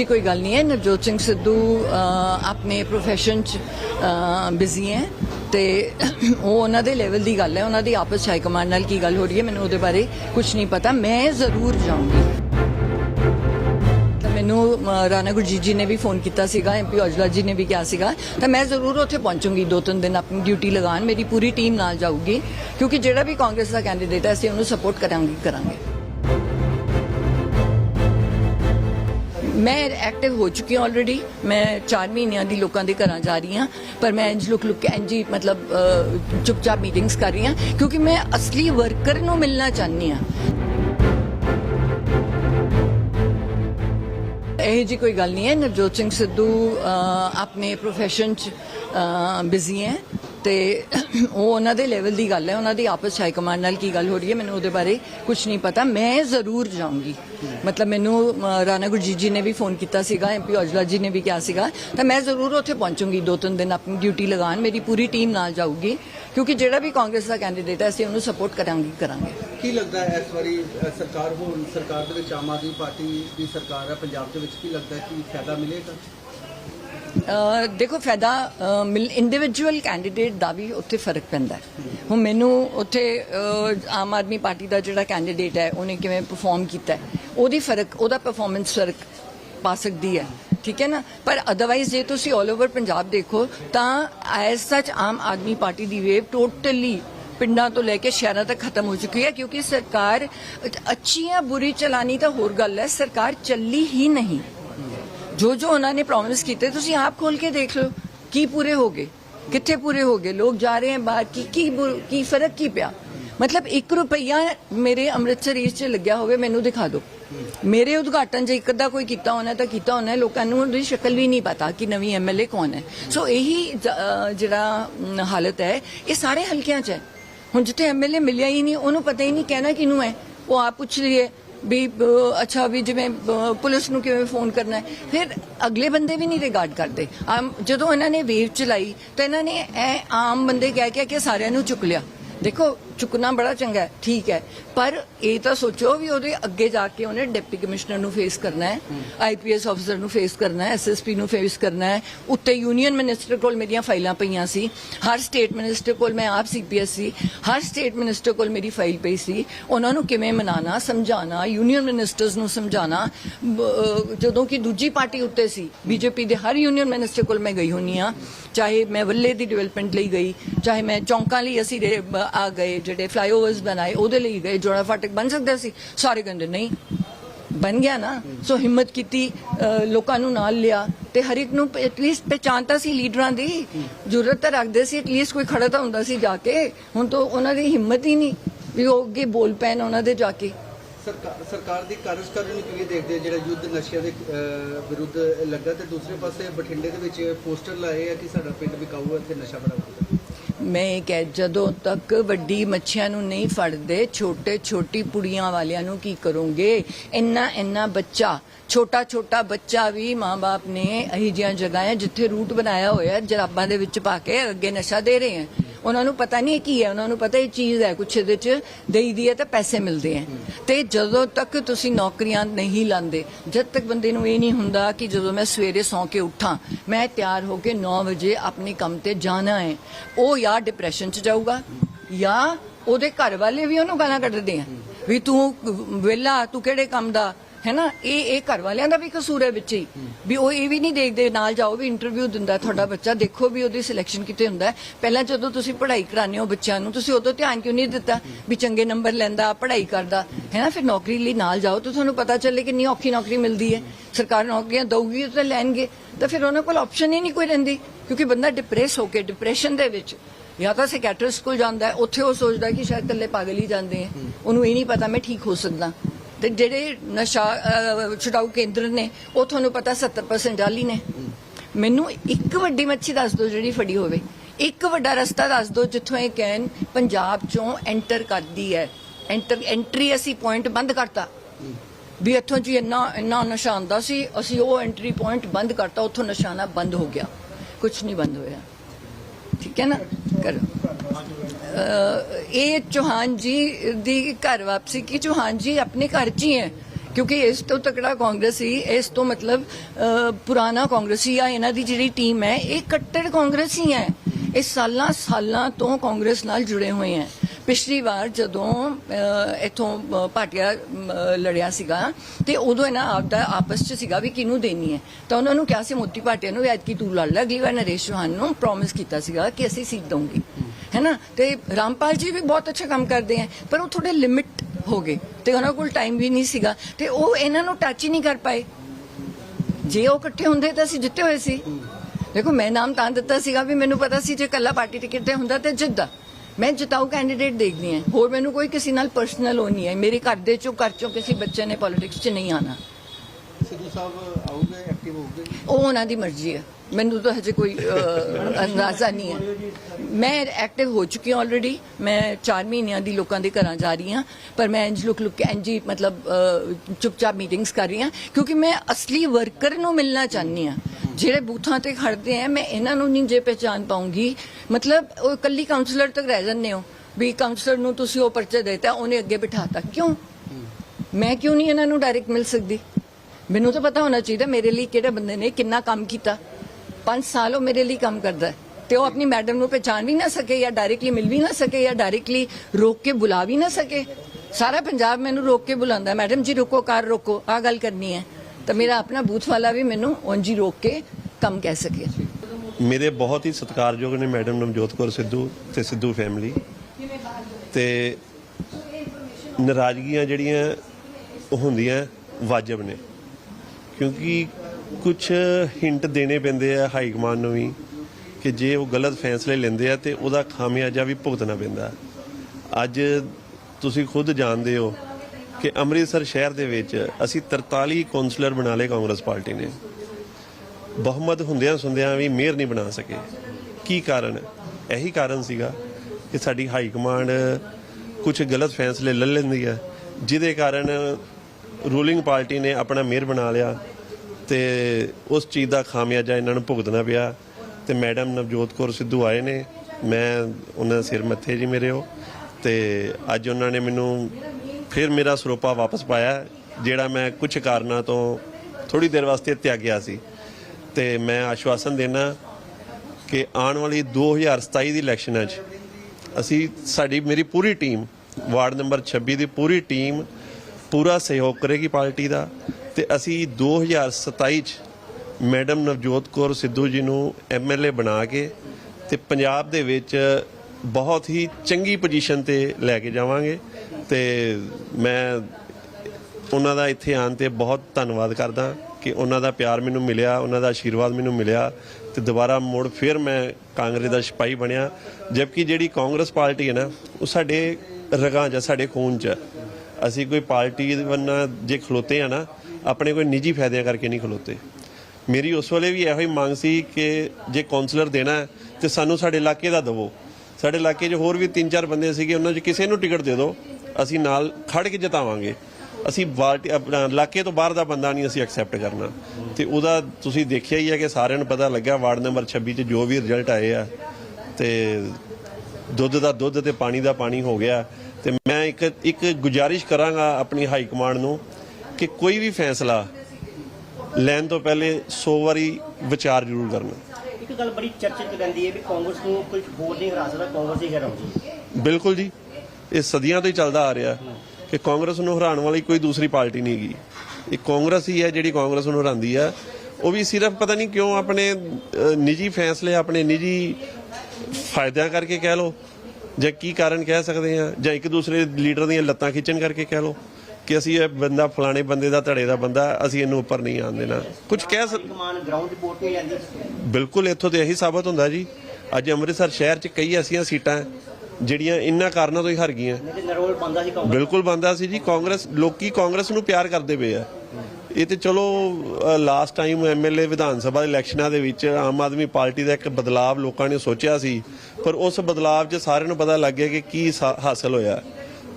ਦੀ ਕੋਈ ਗੱਲ ਨਹੀਂ ਹੈ ਨਵਜੋਤ ਸਿੰਘ ਸਿੱਧੂ ਆਪਣੇ profession ਚ ਬਿਜ਼ੀ ਹੈ ਤੇ ਉਹ ਉਹਨਾਂ ਦੇ ਲੈਵਲ ਦੀ ਗੱਲ ਹੈ ਉਹਨਾਂ ਦੀ ਆਪਸ ਹਾਈ ਕਮਾਂਡ ਨਾਲ ਕੀ ਗੱਲ ਹੋ ਰਹੀ ਹੈ ਮੈਨੂੰ ਉਹਦੇ ਬਾਰੇ ਕੁਝ ਨਹੀਂ ਪਤਾ ਮੈਂ ਜ਼ਰੂਰ ਜਾਊਂਗੀ ਮੈਨੂੰ ਰਾਣਾ ਗੁਰਜੀਤ ਜੀ ਨੇ ਵੀ ਫੋਨ ਕੀਤਾ ਸੀਗਾ ਐਮਪੀ ਔਜਲਾ ਜੀ ਨੇ ਵੀ ਕਿਹਾ ਸੀਗਾ ਤਾਂ ਮੈਂ ਜ਼ਰੂਰ ਉੱਥੇ ਪਹੁੰਚੂੰਗੀ ਦੋ ਤਿੰਨ ਦਿਨ ਆਪਣੀ ਡਿਊਟੀ ਲਗਾਉਣ ਮੇਰੀ ਪੂਰੀ ਟੀਮ ਨਾਲ ਜਾਊਗੀ ਕਿਉਂਕਿ ਜਿਹੜਾ ਵੀ ਕਾਂਗਰਸ ਦਾ ਕੈਂਡੀਡੇਟ ਹੈ ਅਸੀਂ ਉਹਨੂੰ ਸਪੋਰਟ ਕਰਾਂਗੇ ਕਰਾਂਗੇ ਮੈਂ ਐਕਟਿਵ ਹੋ ਚੁੱਕੀ ਹਾਂ ਆਲਰੇਡੀ ਮੈਂ 4 ਮਹੀਨਿਆਂ ਦੀ ਲੋਕਾਂ ਦੇ ਘਰਾਂ ਜਾ ਰਹੀ ਹਾਂ ਪਰ ਮੈਂ ਇੰਜ ਲੁਕ ਲੁਕ ਕੇ ਹੀ ਮਤਲਬ ਅਹ, ਚੁੱਪਚਾਪ ਮੀਟਿੰਗਸ ਕਰ ਰਹੀ ਹਾਂ ਕਿਉਂਕਿ ਮੈਂ ਅਸਲੀ ਵਰਕਰ ਨੂੰ ਮਿਲਣਾ ਚਾਹੁੰਦੀ ਹਾਂ। ਇਹ ਜੀ ਕੋਈ ਗੱਲ ਨਹੀਂ ਹੈ। ਨਵਜੋਤ ਸਿੰਘ ਸਿੱਧੂ ਆਪਣੇ ਪ੍ਰੋਫੈਸ਼ਨ ਚ ਬਿਜ਼ੀ ਹੈ। ਤੇ ਉਹ ਉਹਨਾਂ ਦੇ ਲੈਵਲ ਦੀ ਗੱਲ ਹੈ, ਉਹਨਾਂ ਦੀ ਆਪਸ ਹਾਈ ਕਮਾਂਡ ਨਾਲ ਕੀ ਗੱਲ ਹੋ ਰਹੀ ਹੈ, ਮੈਨੂੰ ਉਹਦੇ ਬਾਰੇ ਕੁਝ ਨਹੀਂ ਪਤਾ। ਮੈਂ ਜ਼ਰੂਰ ਜਾਊਂਗੀ। ਮਤਲਬ ਮੈਨੂੰ ਰਾਣਾ ਗੁਰਜੀਤ ਜੀ ਨੇ ਵੀ ਫੋਨ ਕੀਤਾ ਸੀਗਾ ਐਮਪੀ ਔਜਲਾ ਜੀ ਨੇ ਵੀ ਕਿਹਾ ਸੀਗਾ, ਤਾਂ ਮੈਂ ਜ਼ਰੂਰ ਉੱਥੇ ਪਹੁੰਚੂੰਗੀ ਦੋ ਤਿੰਨ ਦਿਨ ਆਪਣੀ ਡਿਊਟੀ ਲਗਾਉਣ। ਮੇਰੀ ਪੂਰੀ ਟੀਮ ਨਾਲ ਜਾਊਗੀ, ਕਿਉਂਕਿ ਜਿਹੜਾ ਵੀ ਕਾਂਗਰਸ ਦਾ ਕੈਂਡੀਡੇਟ ਹੈ, ਅਸੀਂ ਉਹਨੂੰ ਸਪੋਰਟ ਕਰਾਂਗੇ ਕਰਾਂਗੇ। ਕੀ ਲੱਗਦਾ ਹੈ ਇਸ ਵਾਰੀ ਸਰਕਾਰ ਹੋਣ, ਸਰਕਾਰ ਦੇ ਵਿੱਚ ਆਮ ਆਦਮੀ ਪਾਰਟੀ ਦੀ ਸਰਕਾਰ ਹੈ, ਪੰਜਾਬ ਦੇ ਵਿੱਚ ਕੀ ਲੱਗਦਾ ਕਿ ਫਾਇਦਾ ਮਿਲੇਗਾ? ਦੇਖੋ ਫਾਇਦਾ ਇੰਡੀਵਿਜੂਅਲ ਕੈਂਡੀਡੇਟ ਦਾ ਵੀ ਉੱਥੇ ਫ਼ਰਕ ਪੈਂਦਾ ਹੁਣ ਮੈਨੂੰ ਉੱਥੇ ਆਮ ਆਦਮੀ ਪਾਰਟੀ ਦਾ ਜਿਹੜਾ ਕੈਂਡੀਡੇਟ ਹੈ, ਉਹਨੇ ਕਿਵੇਂ ਪਰਫਾਰਮ ਕੀਤਾ ਉਹਦੀ ਫ਼ਰਕ, ਉਹਦਾ ਪਰਫਾਰਮੈਂਸ ਫ਼ਰਕ ਪਾ ਸਕਦੀ ਹੈ, ਠੀਕ ਹੈ ਨਾ? ਪਰ ਅਦਰਵਾਈਜ਼ ਜੇ ਤੁਸੀਂ 올 ਓਵਰ ਪੰਜਾਬ ਦੇਖੋ, ਤਾਂ ਐਸ ਸੱਚ ਆਮ ਆਦਮੀ ਪਾਰਟੀ ਦੀ ਵੇਵ ਟੋਟਲੀ ਪਿੰਡਾਂ ਤੋਂ ਲੈ ਕੇ ਸ਼ਹਿਰਾਂ ਤੱਕ ਖਤਮ ਹੋ ਚੁੱਕੀ ਹੈ, ਕਿਉਂਕਿ ਸਰਕਾਰ ਅੱਛੀ ਜਾਂ ਬੁਰੀ ਚਲਾਨੀ ਤਾਂ ਹੋਰ ਗੱਲ ਹੈ, ਸਰਕਾਰ ਚੱਲੀ ਹੀ ਨਹੀਂ। ਜੋ ਜੋ ਉਹਨਾਂ ਨੇ ਪ੍ਰੋਮਿਸ ਕੀਤੇ, ਤੁਸੀਂ ਆਪ ਖੋਲ ਕੇ ਦੇਖ ਲਓ, ਕੀ ਪੂਰੇ ਹੋ ਗਏ, ਕਿੱਥੇ ਪੂਰੇ ਹੋ ਗਏ, ਲੋਕ ਜਾ ਰਹੇ ਹਨ ਬਾਹਰ, ਕੀ ਕੀ ਕੀ ਫ਼ਰਕ ਕੀ ਪਿਆ? ਮਤਲਬ 1 ਰੁਪਈਆ ਮੇਰੇ ਅੰਮ੍ਰਿਤਸਰ ਈਸਟ 'ਚ ਲੱਗਿਆ ਹੋਵੇ, ਮੈਨੂੰ ਦਿਖਾ ਦਿਓ। ਮੇਰੇ ਉਦਘਾਟਨ ਜੇ ਇੱਕ ਅੱਧਾ ਕੋਈ ਕੀਤਾ ਹੋਣਾ ਤਾਂ ਕੀਤਾ ਹੋਣਾ, ਲੋਕਾਂ ਨੂੰ ਉਹਦੀ ਸ਼ਕਲ ਵੀ ਨਹੀਂ ਪਤਾ ਕਿ ਨਵੀਂ ਐਮਐਲਏ ਕੌਣ ਹੈ। ਸੋ ਇਹੀ ਜਿਹੜਾ ਹਾਲਤ ਹੈ, ਇਹ ਸਾਰੇ ਹਲਕਿਆਂ 'ਚ ਹੈ। ਹੁਣ ਜਿੱਥੇ ਐਮਐਲਏ ਮਿਲਿਆ ਹੀ ਨਹੀਂ, ਉਹਨੂੰ ਪਤਾ ਹੀ ਨਹੀਂ ਕਹਿਣਾ ਕਿਹਨੂੰ ਹੈ, ਉਹ ਆਪ ਪੁੱਛ ਲਈਏ ਵੀ ਅੱਛਾ ਵੀ ਜਿਵੇਂ ਪੁਲਿਸ ਨੂੰ ਕਿਵੇਂ ਫੋਨ ਕਰਨਾ ਹੈ। ਫਿਰ ਅਗਲੇ ਬੰਦੇ ਵੀ ਨਹੀਂ ਰਿਗਾਰਡ ਕਰਦੇ। ਆਮ, ਜਦੋਂ ਇਹਨਾਂ ਨੇ ਵੇਵ ਚਲਾਈ, ਤਾਂ ਇਹਨਾਂ ਨੇ ਇਹ ਆਮ ਬੰਦੇ ਕਹਿ ਕੇ ਕਿ ਸਾਰਿਆਂ ਨੂੰ ਚੁੱਕ ਲਿਆ। ਦੇਖੋ ਚੁੱਕਣਾ ਬੜਾ ਚੰਗਾ ਹੈ, ਠੀਕ ਹੈ। ਪਰ ਇਹ ਤਾਂ ਸੋਚੋ ਵੀ ਉਹਦੇ ਅੱਗੇ ਜਾ ਕੇ ਉਹਨੇ ਡਿਪਟੀ ਕਮਿਸ਼ਨਰ ਨੂੰ ਫੇਸ ਕਰਨਾ ਹੈ ਆਈਪੀਐਸ ਅਫਸਰ ਨੂੰ ਫੇਸ ਕਰਨਾ ਹੈ ਐਸਐਸਪੀ ਨੂੰ ਫੇਸ ਕਰਨਾ ਹੈ। ਉੱਤੇ ਯੂਨੀਅਨ ਮਿਨਿਸਟਰ ਕੋਲ ਮੇਰੀਆਂ ਫਾਈਲਾਂ ਪਈਆਂ ਸੀ, ਹਰ ਸਟੇਟ ਮਿਨਿਸਟਰ ਕੋਲ ਮੈਂ ਆਪ ਸੀਪੀਐਸ ਸੀ, ਹਰ ਸਟੇਟ ਮਿਨਿਸਟਰ ਕੋਲ ਮੇਰੀ ਫਾਈਲ ਪਈ ਸੀ। ਉਹਨਾਂ ਨੂੰ ਕਿਵੇਂ ਮਨਾਣਾ ਸਮਝਾਣਾ ਯੂਨੀਅਨ ਮਿਨਿਸਟਰਸ ਨੂੰ ਸਮਝਾਣਾ ਜਦੋਂ ਕਿ ਦੂਜੀ ਪਾਰਟੀ ਉੱਤੇ ਸੀ ਬੀਜੇਪੀ ਦੇ ਹਰ ਯੂਨੀਅਨ ਮਿਨਿਸਟਰ ਕੋਲ ਮੈਂ ਗਈ ਹੁੰਨੀ ਆ। ਚਾਹੇ ਮੈਂ ਵੱਲੇ ਦੀ ਡਿਵੈਲਪਮੈਂਟ ਲਈ ਗਈ, ਚਾਹੇ ਮੈਂ ਚੌਂਕਾਂ ਲਈ ਅਸੀਂ ਆ ਗਏ, ਜਿਹੜੇ ਫਲਾਈਓਵਰਸ ਬਣਾਏ, ਉਹਦੇ ਲਈ ਗਏ, ਜੋੜਾ ਫਾਟਕ ਬਣ ਸਕਦਾ ਸੀ? ਸਾਰੇ ਕਹਿੰਦੇ ਨਹੀਂ। ਬਣ ਗਿਆ ਨਾ। ਸੋ ਹਿੰਮਤ ਕੀਤੀ ਲੋਕਾਂ ਨੂੰ ਨਾਲ ਲਿਆ ਤੇ ਹਰ ਇੱਕ ਨੂੰ ਐਟਲੀਸਟ ਪਹਿਚਾਨਤਾ ਸੀ ਲੀਡਰਾਂ ਦੀ। ਜ਼ਰੂਰਤ ਤਾਂ ਰੱਖਦੇ ਸੀ ਐਟਲੀਸਟ ਕੋਈ ਖੜਾ ਤਾਂ ਹੁੰਦਾ ਸੀ ਜਾ ਕੇ। ਹੁਣ ਤਾਂ ਉਹਨਾਂ ਦੀ ਹਿੰਮਤ ਹੀ ਨਹੀਂ ਵੀ ਉਹ ਅੱਗੇ ਬੋਲ ਪੈਣ ਉਹਨਾਂ ਦੇ ਜਾ ਕੇ। ਸਰਕਾਰ ਸਰਕਾਰ ਦੀ ਕਾਰਜਕਾਰੀ ਨੂੰ ਕਿਵੇਂ ਦੇਖਦੇ ਜਿਹੜਾ ਯੁੱਧ ਨਸ਼ਿਆਂ ਦੇ ਵਿਰੁੱਧ ਲੱਗਾ ਤੇ ਦੂਸਰੇ ਪਾਸੇ ਬਠਿੰਡੇ ਦੇ ਵਿੱਚ ਪੋਸਟਰ ਲਾਏ ਆ ਕਿ ਸਾਡਾ ਪਿੰਡ ਵਿਕਾਊ ਇੱਥੇ ਨਸ਼ਾ ਬੜਾ ਹੁੰਦਾ ਮੈਂ ਇਹ ਕਹਿ, ਜਦੋਂ ਤੱਕ ਵੱਡੀ ਮੱਛੀਆਂ ਨੂੰ ਨਹੀਂ ਫੜਦੇ ਛੋਟੇ ਛੋਟੀ ਪੁੜੀਆਂ ਵਾਲਿਆਂ ਨੂੰ ਕੀ ਕਰੋਗੇ? ਇੰਨਾ ਇੰਨਾ ਬੱਚਾ ਛੋਟਾ ਛੋਟਾ ਬੱਚਾ ਵੀ ਮਾਂ-ਬਾਪ ਨੇ ਅਹੀ ਜਿਹੀਆਂ ਜਗ੍ਹਾ ਜਿੱਥੇ ਰੂਟ ਬਣਾਇਆ ਹੋਇਆ, ਜਰਾਬਾਂ ਦੇ ਵਿੱਚ ਪਾ ਕੇ ਅੱਗੇ ਨਸ਼ਾ ਦੇ ਰਹੇ ਹੈ ਉਹਨਾਂ ਨੂੰ ਪਤਾ ਨਹੀਂ ਇਹ ਕੀ ਹੈ, ਉਹਨਾਂ ਨੂੰ ਪਤਾ ਇਹ ਚੀਜ਼ ਹੈ ਕੁਛ ਇਹਦੇ ਚ ਦੇਈਦੀ ਹੈ ਤਾਂ ਪੈਸੇ ਮਿਲਦੇ ਹੈ। ਤੇ ਜਦੋਂ ਤੱਕ ਤੁਸੀਂ ਨੌਕਰੀਆਂ ਨਹੀਂ ਲਾਂਦੇ, ਜਦ ਤੱਕ ਬੰਦੇ ਨੂੰ ਇਹ ਨਹੀਂ ਹੁੰਦਾ ਕਿ ਜਦੋਂ ਮੈਂ ਸਵੇਰੇ ਸੌਂ ਕੇ ਉੱਠਾਂ, ਮੈਂ ਤਿਆਰ ਹੋ ਕੇ 9 ਵਜੇ ਆਪਣੇ ਕੰਮ ਤੇ ਜਾਣਾ ਹੈ, ਉਹ ਜਾਂ ਡਿਪਰੈਸ਼ਨ ਚ ਜਾਊਗਾ, ਜਾਂ ਉਹਦੇ ਘਰ ਵਾਲੇ ਵੀ ਉਹਨੂੰ ਗਾਲਾਂ ਕੱਢਦੇ ਆ ਵੀ ਤੂੰ ਵਿਹਲਾ, ਤੂੰ ਕਿਹੜੇ ਕੰਮ ਦਾ? ਹੈ ਨਾ ਇਹ ਇਹ ਘਰ ਵਾਲਿਆਂ ਦਾ ਵੀ ਕਸੂਰ ਹੈ ਵਿੱਚ ਹੀ। ਵੀ ਉਹ ਇਹ ਵੀ ਨਹੀਂ ਦੇਖਦੇ, ਨਾਲ ਜਾਓ, ਵੀ ਇੰਟਰਵਿਊ ਦਿੰਦਾ ਤੁਹਾਡਾ ਬੱਚਾ। ਦੇਖੋ ਵੀ ਉਹਦੀ ਸਿਲੈਕਸ਼ਨ ਕਿਤੇ ਹੁੰਦਾ ਪਹਿਲਾਂ ਜਦੋਂ ਤੁਸੀਂ ਪੜ੍ਹਾਈ ਕਰਾਉਂਦੇ ਹੋ ਬੱਚਿਆਂ ਨੂੰ, ਤੁਸੀਂ ਉਦੋਂ ਧਿਆਨ ਕਿਉਂ ਨਹੀਂ ਦਿੱਤਾ ਵੀ ਚੰਗੇ ਨੰਬਰ ਲੈਂਦਾ, ਪੜ੍ਹਾਈ ਕਰਦਾ? ਹੈ ਨਾ ਫਿਰ ਨੌਕਰੀ ਲਈ ਨਾਲ ਜਾਓ ਤਾਂ ਤੁਹਾਨੂੰ ਪਤਾ ਚੱਲੇ ਕਿੰਨੀ ਔਖੀ ਨੌਕਰੀ ਮਿਲਦੀ ਹੈ। ਸਰਕਾਰ ਨੌਕਰੀਆਂ ਦਊਗੀ ਤਾਂ ਲੈਣਗੇ। ਤਾਂ ਫਿਰ ਉਹਨਾਂ ਕੋਲ ਆਪਸ਼ਨ ਹੀ ਨਹੀਂ ਕੋਈ ਰਹਿੰਦੀ, ਕਿਉਂਕਿ ਬੰਦਾ ਡਿਪਰੈਸ ਹੋ ਕੇ ਡਿਪਰੈਸ਼ਨ ਦੇ ਵਿੱਚ। ਜਾਂ ਤਾਂ ਸਾਈਕੈਟ੍ਰਿਸਟ ਕੋਲ ਜਾਂਦਾ ਉੱਥੇ ਉਹ ਸੋਚਦਾ ਕਿ ਸ਼ਾਇਦ ਇਕੱਲੇ ਪਾਗਲ ਹੀ ਜਾਂਦੇ ਆ ਉਹਨੂੰ ਇਹ ਨਹੀਂ ਪਤਾ ਮੈਂ ਠੀਕ ਹੋ ਸਕਦਾ। ਤੇ ਜਿਹੜੇ ਨਸ਼ਾ ਅਹ, ਛੁਡਾਊ ਕੇਂਦਰ ਨੇ ਉਹ ਤੁਹਾਨੂੰ ਪਤਾ 70% ਜਾਲੀ ਨੇ। ਮੈਨੂੰ ਇੱਕ ਵੱਡੀ ਮੱਛੀ ਦੱਸ ਦਿਓ ਜਿਹੜੀ ਫੜੀ ਹੋਵੇ। ਇੱਕ ਵੱਡਾ ਰਸਤਾ ਦੱਸ ਦਿਓ ਜਿੱਥੋਂ ਇਹ ਕਹਿਣ ਪੰਜਾਬ ਚੋਂ ਐਂਟਰ ਕਰਦੀ ਹੈ। ਐਂਟਰ ਐਂਟਰੀ ਅਸੀਂ ਪੁਆਇੰਟ ਬੰਦ ਕਰਤਾ। ਵੀ ਇੱਥੋਂ ਜੀ ਇੰਨਾ ਇੰਨਾ ਨਸ਼ਾ ਆਉਂਦਾ ਸੀ ਅਸੀਂ ਉਹ ਐਂਟਰੀ ਪੁਆਇੰਟ ਬੰਦ ਕਰਤਾ ਉੱਥੋਂ ਨਸ਼ਾਨਾ ਬੰਦ ਹੋ ਗਿਆ। ਕੁਝ ਨਹੀਂ ਬੰਦ ਹੋਇਆ। ਠੀਕ ਹੈ ਨਾ? ਕਰੋ। ਇਹ ਚੌਹਾਨ ਜੀ ਦੀ ਘਰ ਵਾਪਸੀ, ਕੀ ਚੌਹਾਨ ਜੀ ਆਪਣੇ ਘਰ 'ਚ ਹੀ ਹੈ, ਕਿਉਂਕਿ ਇਸ ਤੋਂ ਤਕੜਾ ਕਾਂਗਰਸੀ ਇਸ ਤੋਂ ਮਤਲਬ ਪੁਰਾਣਾ ਕਾਂਗਰਸੀ ਆ ਇਹਨਾਂ ਦੀ ਜਿਹੜੀ ਟੀਮ ਹੈ, ਇਹ ਕੱਟੜ ਕਾਂਗਰਸੀ ਹੈ ਇਹ ਸਾਲਾਂ ਸਾਲਾਂ ਤੋਂ ਕਾਂਗਰਸ ਨਾਲ ਜੁੜੇ ਹੋਏ ਹੈ। ਪਿਛਲੀ ਵਾਰ ਜਦੋਂ ਇਥੋਂ ਇੱਥੋਂ ਲੜਿਆ ਸੀਗਾ, ਤੇ ਉਦੋਂ ਇਹਨਾਂ ਆਪਦਾ ਆਪਸ ਚ ਸੀਗਾ ਵੀ ਕਿਹਨੂੰ ਦੇਣੀ ਹੈ। ਤਾਂ ਉਹਨਾਂ ਨੂੰ ਕਿਹਾ ਸੀ ਮੋਤੀ ਭਾਟੀਆ ਨੂੰ ਵੀ ਐਤਕੀ ਤੂੰ ਲੜ ਲੈ, ਅਗਲੀ ਵਾਰ ਨਰੇਸ਼ ਚੌਹਾਨ ਨੂੰ ਪ੍ਰੋਮਿਸ ਕੀਤਾ ਸੀਗਾ ਕਿ ਅਸੀਂ ਸੀਟ ਦਵਾਂਗੇ ਹੈ ਨਾ? ਤੇ ਰਾਮਪਾਲ ਜੀ ਵੀ ਬਹੁਤ ਅੱਛਾ ਕੰਮ ਕਰਦੇ ਹੈ ਪਰ ਉਹ ਥੋੜੇ ਲਿਮਿਟ ਹੋ ਗਏ ਤੇ ਉਹਨਾਂ ਕੋਲ ਟਾਈਮ ਵੀ ਨਹੀਂ ਸੀਗਾ ਤੇ ਉਹ ਇਹਨਾਂ ਨੂੰ ਟੱਚ ਹੀ ਨਹੀਂ ਕਰ ਪਾਏ। ਜੇ ਉਹ ਇਕੱਠੇ ਹੁੰਦੇ ਤਾਂ ਅਸੀਂ ਜਿੱਤੇ ਹੋਏ ਸੀ। ਦੇਖੋ ਮੈਂ ਨਾਮ ਤਾਂ ਦਿੱਤਾ ਸੀਗਾ ਵੀ ਮੈਨੂੰ ਪਤਾ ਸੀ ਜੇ ਕੱਲਾ ਪਾਰਟੀ ਟਿਕਟ ਤੇ ਹੁੰਦਾ ਤੇ ਜਿੱਦਾ ਮੈਂ ਜਿਤਾਊ ਕੈਂਡੀਡੇਟ ਦੇਖਦੀ ਹਾਂ। ਹੋਰ ਮੈਨੂੰ ਕੋਈ ਕਿਸੇ ਨਾਲ ਪਰਸਨਲ ਉਹ ਨਹੀਂ ਹੈ। ਮੇਰੇ ਘਰ ਦੇ ਚੋਂ ਘਰ ਚੋਂ ਕਿਸੇ ਬੱਚੇ ਨੇ ਪੋਲਿਟਿਕਸ 'ਚ ਨਹੀਂ ਆਣਾ ਸਿੱਧੂ ਸਾਹਿਬ ਆਉਗੇ ਐਕਟਿਵ ਹੋਊਗੇ? ਉਹ ਉਹਨਾਂ ਦੀ ਮਰਜ਼ੀ ਹੈ। ਮੈਨੂੰ ਤਾਂ ਹਜੇ ਕੋਈ ਅਹ, ਅੰਦਾਜ਼ਾ ਨਹੀਂ ਹੈ। ਮੈਂ ਐਕਟਿਵ ਹੋ ਚੁੱਕੀ ਹਾਂ ਆਲਰੇਡੀ ਮੈਂ 4 ਮਹੀਨਿਆਂ ਦੀ ਲੋਕਾਂ ਦੇ ਘਰਾਂ ਜਾ ਰਹੀ ਹਾਂ ਪਰ ਮੈਂ ਇੰਜ ਲੁਕ ਲੁਕ ਕੇ ਇੰਜ ਹੀ ਮਤਲਬ ਅਹ, ਚੁੱਪਚਾਪ ਮੀਟਿੰਗਸ ਕਰ ਰਹੀ ਹਾਂ ਕਿਉਂਕਿ ਮੈਂ ਅਸਲੀ ਵਰਕਰ ਨੂੰ ਮਿਲਣਾ ਚਾਹੁੰਦੀ ਹਾਂ। ਜਿਹੜੇ ਬੂਥਾਂ ਤੇ ਖੜਦੇ ਆ ਮੈਂ ਇਹਨਾਂ ਨੂੰ ਨਹੀਂ ਜੇ ਪਹਿਚਾਨ ਪਾਉਂਗੀ। ਮਤਲਬ ਉਹ ਇਕੱਲੀ ਕਾਉਂਸਲਰ ਤੱਕ ਰਹਿ ਜਾਂਦੇ ਹੋ ਵੀ ਕਾਉਂਸਲਰ ਨੂੰ ਤੁਸੀਂ ਉਹ ਪਰਚਾ ਦੇਤਾ ਉਹਨੇ ਅੱਗੇ ਬਿਠਾਤਾ। ਕਿਉਂ? ਮੈਂ ਕਿਉਂ ਨਹੀਂ ਇਹਨਾਂ ਨੂੰ ਡਾਇਰੈਕਟ ਮਿਲ ਸਕਦੀ? ਮੈਨੂੰ ਤਾਂ ਪਤਾ ਹੋਣਾ ਚਾਹੀਦਾ ਮੇਰੇ ਲਈ ਕਿਹੜੇ ਬੰਦੇ ਨੇ ਕਿੰਨਾ ਕੰਮ ਕੀਤਾ। 5 ਸਾਲ ਉਹ ਮੇਰੇ ਲਈ ਕੰਮ ਕਰਦਾ ਹੈ। ਤੇ ਉਹ ਆਪਣੀ ਮੈਡਮ ਨੂੰ ਪਹਿਚਾਨ ਵੀ ਨਾ ਸਕੇ ਜਾਂ ਡਾਇਰੈਕਟਲੀ ਮਿਲ ਵੀ ਨਾ ਸਕੇ ਜਾਂ ਡਾਇਰੈਕਟਲੀ ਰੋਕ ਕੇ ਬੁਲਾ ਵੀ ਨਾ ਸਕੇ। ਸਾਰਾ ਪੰਜਾਬ ਮੈਨੂੰ ਰੋਕ ਕੇ ਬੁਲਾਉਂਦਾ ਮੈਡਮ ਜੀ, ਰੋਕੋ ਕਾਰ ਰੋਕੋ ਆ ਗੱਲ ਕਰਨੀ ਹੈ। ਤਾਂ ਮੇਰਾ ਆਪਣਾ ਬੂਥ ਵਾਲਾ ਵੀ ਮੈਨੂੰ ਉਂਝ ਹੀ ਰੋਕ ਕੇ ਕੰਮ ਕਹਿ ਸਕੇ। ਮੇਰੇ ਬਹੁਤ ਹੀ ਸਤਿਕਾਰਯੋਗ ਨੇ ਮੈਡਮ ਨਵਜੋਤ ਕੌਰ ਸਿੱਧੂ ਤੇ ਸਿੱਧੂ ਫੈਮਿਲੀ ਤੇ ਨਾਰਾਜ਼ਗੀਆਂ ਜਿਹੜੀਆਂ ਉਹ ਹੁੰਦੀਆਂ ਵਾਜਬ ਨੇ। ਕਿਉਂਕਿ ਕੁਝ ਹਿੰਟ ਦੇਣੇ ਪੈਂਦੇ ਆ ਹਾਈ ਕਮਾਂਡ ਨੂੰ ਵੀ ਕਿ ਜੇ ਉਹ ਗਲਤ ਫੈਸਲੇ ਲੈਂਦੇ ਆ ਤੇ ਉਹਦਾ ਖਾਮਿਆਜਾ ਵੀ ਭੁਗਤਣਾ ਪੈਂਦਾ। ਅੱਜ ਤੁਸੀਂ ਖੁਦ ਜਾਣਦੇ ਹੋ ਕਿ ਅੰਮ੍ਰਿਤਸਰ ਸ਼ਹਿਰ ਦੇ ਵਿੱਚ ਅਸੀਂ 43 ਕਾਉਂਸਲਰ ਬਣਾ ਲਏ ਕਾਂਗਰਸ ਪਾਰਟੀ ਨੇ। ਬਹੁਮਤ ਹੁੰਦਿਆਂ ਸੁੰਦਿਆਂ ਵੀ ਮੇਅਰ ਨਹੀਂ ਬਣਾ ਸਕੇ। ਕੀ ਕਾਰਨ? ਇਹੀ ਕਾਰਨ ਸੀਗਾ ਕਿ ਸਾਡੀ ਹਾਈ ਕਮਾਂਡ ਕੁਝ ਗਲਤ ਫੈਸਲੇ ਲੈ ਲੈਂਦੀ ਹੈ, ਜਿਹਦੇ ਕਾਰਨ ਰੂਲਿੰਗ ਪਾਰਟੀ ਨੇ ਆਪਣਾ ਮੇਅਰ ਬਣਾ ਲਿਆ। ਤੇ ਉਸ ਚੀਜ਼ ਦਾ ਖਾਮਿਆਜਾ ਇਹਨਾਂ ਨੂੰ ਭੁਗਤਣਾ ਪਿਆ ਤੇ ਮੈਡਮ ਨਵਜੋਤ ਕੌਰ ਸਿੱਧੂ ਆਏ ਨੇ। ਮੈਂ ਉਹਨਾਂ ਦੇ ਸਿਰ ਮੱਥੇ ਜੀ ਮੇਰੇ ਉਹ ਤੇ ਅੱਜ ਉਹਨਾਂ ਨੇ ਮੈਨੂੰ ਫਿਰ ਮੇਰਾ ਸਰੋਪਾ ਵਾਪਸ ਪਾਇਆ, ਜਿਹੜਾ ਮੈਂ ਕੁਝ ਕਾਰਨਾਂ ਤੋਂ ਥੋੜੀ ਦੇਰ ਵਾਸਤੇ ਤਿਆਗਿਆ ਸੀ। ਤੇ ਮੈਂ ਆਸ਼ਵਾਸਨ ਦੇਣਾ ਕਿ ਆਉਣ ਵਾਲੀ 2027 ਦੀ ਇਲੈਕਸ਼ਨਾਂ 'ਚ ਅਸੀਂ ਸਾਡੀ, ਮੇਰੀ ਪੂਰੀ ਟੀਮ, ਵਾਰਡ ਨੰਬਰ 26 ਦੀ ਪੂਰੀ ਟੀਮ ਪੂਰਾ ਸਹਿਯੋਗ ਕਰੇਗੀ ਪਾਰਟੀ ਦਾ। ਤੇ ਅਸੀਂ 2027 'ਚ ਮੈਡਮ ਨਵਜੋਤ ਕੌਰ ਸਿੱਧੂ ਜੀ ਨੂੰ ਐਮਐਲਏ ਬਣਾ ਕੇ ਤੇ ਪੰਜਾਬ ਦੇ ਵਿੱਚ ਬਹੁਤ ਹੀ ਚੰਗੀ ਪੋਜੀਸ਼ਨ ਤੇ ਲੈ ਕੇ ਜਾਵਾਂਗੇ ਤੇ ਮੈਂ ਉਹਨਾਂ ਦਾ ਇੱਥੇ ਆਉਣ ਤੇ ਬਹੁਤ ਧੰਨਵਾਦ ਕਰਦਾ ਕਿ ਉਹਨਾਂ ਦਾ ਪਿਆਰ ਮੈਨੂੰ ਮਿਲਿਆ ਉਹਨਾਂ ਦਾ ਆਸ਼ੀਰਵਾਦ ਮੈਨੂੰ ਮਿਲਿਆ ਤੇ ਦੁਬਾਰਾ ਮੁੜ ਫਿਰ ਮੈਂ ਕਾਂਗਰਸ ਦਾ ਸਿਪਾਹੀ ਬਣਿਆ ਜਦਕਿ ਜਿਹੜੀ ਕਾਂਗਰਸ ਪਾਰਟੀ ਹੈ ਨਾ ਉਹ ਸਾਡੇ ਰਗਾਂ 'ਚ ਆ, ਸਾਡੇ ਖੂਨ 'ਚ ਆ। ਅਸੀਂ ਕੋਈ ਪਾਰਟੀ ਵੰਨਾ ਜੇ ਖਲੋਤੇ ਆ ਨਾ ਆਪਣੇ ਕੋਈ ਨਿੱਜੀ ਫਾਇਦਿਆਂ ਕਰਕੇ ਨਹੀਂ ਖਲੋਤੇ। ਮੇਰੀ ਉਸ ਵੇਲੇ ਵੀ ਇਹੋ ਹੀ ਮੰਗ ਸੀ ਕਿ ਜੇ ਕਾਉਂਸਲਰ ਦੇਣਾ ਹੈ, ਤੇ ਸਾਨੂੰ ਸਾਡੇ ਇਲਾਕੇ ਦਾ ਦਿਵੋ। ਸਾਡੇ ਇਲਾਕੇ 'ਚ ਹੋਰ ਵੀ ਤਿੰਨ ਚਾਰ ਬੰਦੇ ਸੀਗੇ ਉਹਨਾਂ 'ਚ ਕਿਸੇ ਨੂੰ ਟਿਕਟ ਦੇ ਦਿਓ। ਅਸੀਂ ਨਾਲ ਖੜ ਕੇ ਜਿਤਾਵਾਂਗੇ। ਅਸੀਂ ਪਾਰਟੀ ਆਪਣਾ ਇਲਾਕੇ ਤੋਂ ਬਾਹਰ ਦਾ ਬੰਦਾ ਨਹੀਂ ਅਸੀਂ ਐਕਸੈਪਟ ਕਰਨਾ। ਤੇ ਉਹਦਾ ਤੁਸੀਂ ਦੇਖਿਆ ਹੀ ਹੈ ਕਿ ਸਾਰਿਆਂ ਨੂੰ ਪਤਾ ਲੱਗਾ ਵਾਰਡ ਨੰਬਰ 26 'ਚ ਜੋ ਵੀ ਰਿਜ਼ਲਟ ਆਏ ਆ ਤੇ ਦੁੱਧ ਦਾ ਦੁੱਧ ਤੇ ਪਾਣੀ ਦਾ ਪਾਣੀ ਹੋ ਗਿਆ। ਤੇ ਮੈਂ ਇੱਕ ਇੱਕ ਗੁਜਾਰਿਸ਼ ਕਰਾਂਗਾ ਆਪਣੀ ਹਾਈ ਕਮਾਂਡ ਨੂੰ ਕਿ ਕੋਈ ਵੀ ਫੈਸਲਾ ਲੈਣ ਤੋਂ ਪਹਿਲੇ 100 ਵਾਰੀ ਵਿਚਾਰ ਜ਼ਰੂਰ ਕਰਨਾ। ਇੱਕ ਗੱਲ ਬੜੀ ਚਰਚੇ 'ਚ ਰਹਿੰਦੀ ਹੈ ਵੀ ਕਾਂਗਰਸ ਨੂੰ ਕੁਝ ਹੋਰ ਨਹੀਂ ਹਰਾ ਸਕਦਾ ਕਾਂਗਰਸ ਹੀ ਹਰਾਉਂਦੀ ਹੈ ਬਿਲਕੁਲ ਜੀ। ਇਹ ਸਦੀਆਂ ਤੋਂ ਹੀ ਚੱਲਦਾ ਆ ਰਿਹਾ ਕਿ ਕਾਂਗਰਸ ਨੂੰ ਹਰਾਉਣ ਵਾਲੀ ਕੋਈ ਦੂਸਰੀ ਪਾਰਟੀ ਨਹੀਂ ਹੈਗੀ। ਇਹ ਕਾਂਗਰਸ ਹੀ ਹੈ ਜਿਹੜੀ ਕਾਂਗਰਸ ਨੂੰ ਹਰਾਉਂਦੀ ਆ। ਉਹ ਵੀ ਸਿਰਫ ਪਤਾ ਨਹੀਂ ਕਿਉਂ ਆਪਣੇ ਨਿੱਜੀ ਫੈਸਲੇ ਆਪਣੇ ਨਿੱਜੀ ਫਾਇਦਿਆਂ ਕਰਕੇ ਕਹਿ ਲਓ ਜਾਂ ਕੀ ਕਾਰਨ ਕਹਿ ਸਕਦੇ ਆ ਜਾਂ ਇੱਕ ਦੂਸਰੇ ਲੀਡਰ ਦੀਆਂ ਲੱਤਾਂ ਖਿੱਚਣ ਕਰਕੇ ਕਹਿ ਲਓ। ਕਿ ਅਸੀਂ ਇਹ ਬੰਦਾ ਫਲਾਣੇ ਬੰਦੇ ਦਾ ਧੜੇ ਦਾ ਬੰਦਾ ਅਸੀਂ ਇਹਨੂੰ ਉੱਪਰ ਨਹੀਂ ਆਉਣ ਦੇਣਾ। ਕੁਝ ਕਹਿ ਸਕ ਕਮਾਨ ਗਰਾਊਂਡ ਰਿਪੋਰਟ ਨਹੀਂ ਲੈਂਦੀ ਬਿਲਕੁਲ ਇੱਥੋਂ ਤੇ ਇਹੀ ਸਾਬਤ ਹੁੰਦਾ ਜੀ। ਅੱਜ ਅੰਮ੍ਰਿਤਸਰ ਸ਼ਹਿਰ 'ਚ ਕਈ ਐਸੀਆਂ ਸੀਟਾਂ ਜਿਹੜੀਆਂ ਇਹਨਾਂ ਕਾਰਨਾਂ ਤੋਂ ਹੀ ਹਾਰ ਗਈਆਂ। ਬਿਲਕੁਲ ਬੰਦਾ ਸੀ ਜੀ। ਕਾਂਗਰਸ ਲੋਕੀ ਕਾਂਗਰਸ ਨੂੰ ਪਿਆਰ ਕਰਦੇ ਪਏ ਆ। ਇਹ ਤੇ ਚਲੋ last time MLA Vidhan Sabha ਦੇ ਇਲੈਕਸ਼ਨਾਂ ਦੇ ਵਿੱਚ ਆਮ ਆਦਮੀ ਪਾਰਟੀ ਦਾ ਇੱਕ ਬਦਲਾਵ ਲੋਕਾਂ ਨੇ ਸੋਚਿਆ ਸੀ। ਪਰ ਉਸ ਬਦਲਾਵ 'ਚ ਸਾਰਿਆਂ ਨੂੰ ਪਤਾ ਲੱਗ ਗਿਆ ਕਿ ਕੀ ਹਾਸਲ ਹੋਇਆ।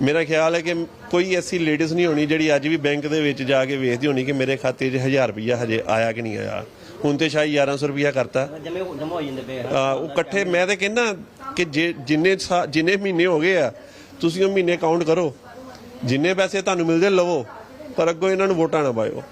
ਮੇਰਾ ਖਿਆਲ ਹੈ ਕਿ ਕੋਈ ਐਸੀ ਲੇਡੀਜ਼ ਨਹੀਂ ਹੋਣੀ ਜਿਹੜੀ ਅੱਜ ਵੀ ਬੈਂਕ ਦੇ ਵਿੱਚ ਜਾ ਕੇ ਵੇਖਦੀ ਹੋਣੀ ਕਿ ਮੇਰੇ ਖਾਤੇ 'ਚ 1000 ਰੁਪਈਆ ਹਜੇ ਆਇਆ ਕਿ ਨਹੀਂ ਆਇਆ। ਹੁਣ ਤੇ ਸ਼ਾਇਦ 1100 ਰੁਪਈਆ ਕਰਤਾ। ਜਮੇ ਜਮਾ ਹੋ ਜਾਂਦੇ ਪਏ ਹਨ। ਆ, ਉਹ ਇਕੱਠੇ ਮੈਂ ਤਾਂ ਕਹਿੰਦਾ ਕਿ ਜੇ ਜਿੰਨੇ ਜਿੰਨੇ ਮਹੀਨੇ ਹੋ ਗਏ ਆ ਤੁਸੀਂ ਉਹ ਮਹੀਨੇ ਕਾਊਂਟ ਕਰੋ। ਜਿੰਨੇ ਪੈਸੇ ਤੁਹਾਨੂੰ ਮਿਲਦੇ ਲਵੋ ਪਰ ਅੱਗੋਂ ਇਹਨਾਂ ਨੂੰ ਵੋਟਾਂ ਨਾ ਪਾਇਓ।